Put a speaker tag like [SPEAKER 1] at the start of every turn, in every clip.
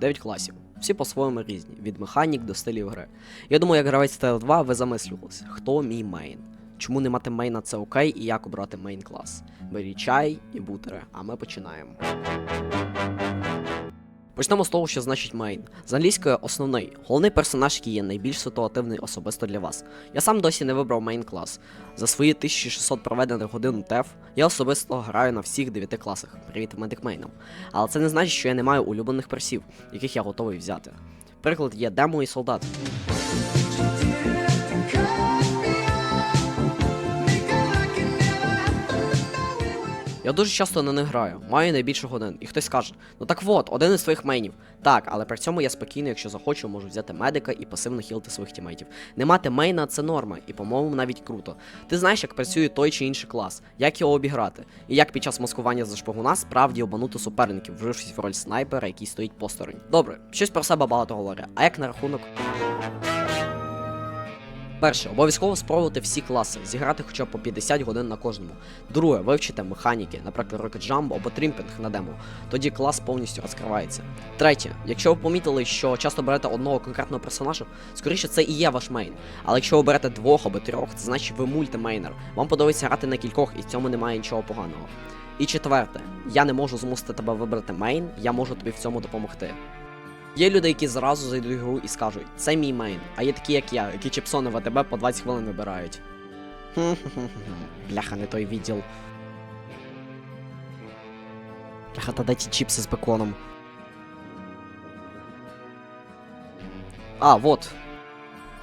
[SPEAKER 1] 9 класів. Всі по-своєму різні, від механік до стилів гри. Я думаю, як гравець ТР2 ви замислювалися, хто мій мейн? Чому не мати мейна це окей і як обрати мейн клас? Беріть чай і бутери, а ми починаємо. Почнемо з того, що значить мейн. З англійської основний, головний персонаж, який є найбільш ситуативний особисто для вас. Я сам досі не вибрав мейн клас. За свої 1600 проведених годин ТЕФ я особисто граю на всіх 9 класах. Привіт медикмейнам. Але це не значить, що я не маю улюблених персів, яких я готовий взяти. Приклад є демо і солдат. Я дуже часто на них граю, маю найбільше годин, і хтось каже, ну так от, один із твоїх мейнів. Так, але при цьому я спокійно, якщо захочу, можу взяти медика і пасивно хілити своїх тімейтів. Не мати мейна це норма, і по-моєму навіть круто. Ти знаєш, як працює той чи інший клас, як його обіграти, і як під час маскування за шпигуна справді обманути суперників, вжившись в роль снайпера, який стоїть посторонь. Добре, щось про себе багато говорю. А як на рахунок. Перше, обов'язково спробувати всі класи, зіграти хоча б по 50 годин на кожному. Друге, вивчити механіки, наприклад, Rocket або Трімпінг на демо. Тоді клас повністю розкривається. Третє, якщо ви помітили, що часто берете одного конкретного персонажа, скоріше це і є ваш мейн. Але якщо ви берете двох або трьох, це значить ви мультимейнер. Вам подобається грати на кількох, і в цьому немає нічого поганого. І четверте, я не можу змусити тебе вибрати мейн, я можу тобі в цьому допомогти. Є люди, які зразу зайдуть в гру і скажуть, це мій мейн, а є такі, як я, які чіпсони в АТБ по 20 хвилин вибирають. Бляха, не той відділ. Бляха, та дай ті чіпси з беконом. А, вот.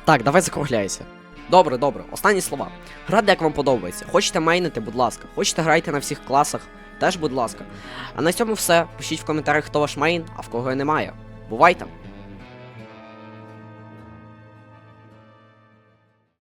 [SPEAKER 1] Так, давай закругляйся. Добре, добре, останні слова. Грати як вам подобається. Хочете мейнити, будь ласка. Хочете грайте на всіх класах, теж будь ласка. А на цьому все. Пишіть в коментарях, хто ваш мейн, а в кого немає. Бувайте!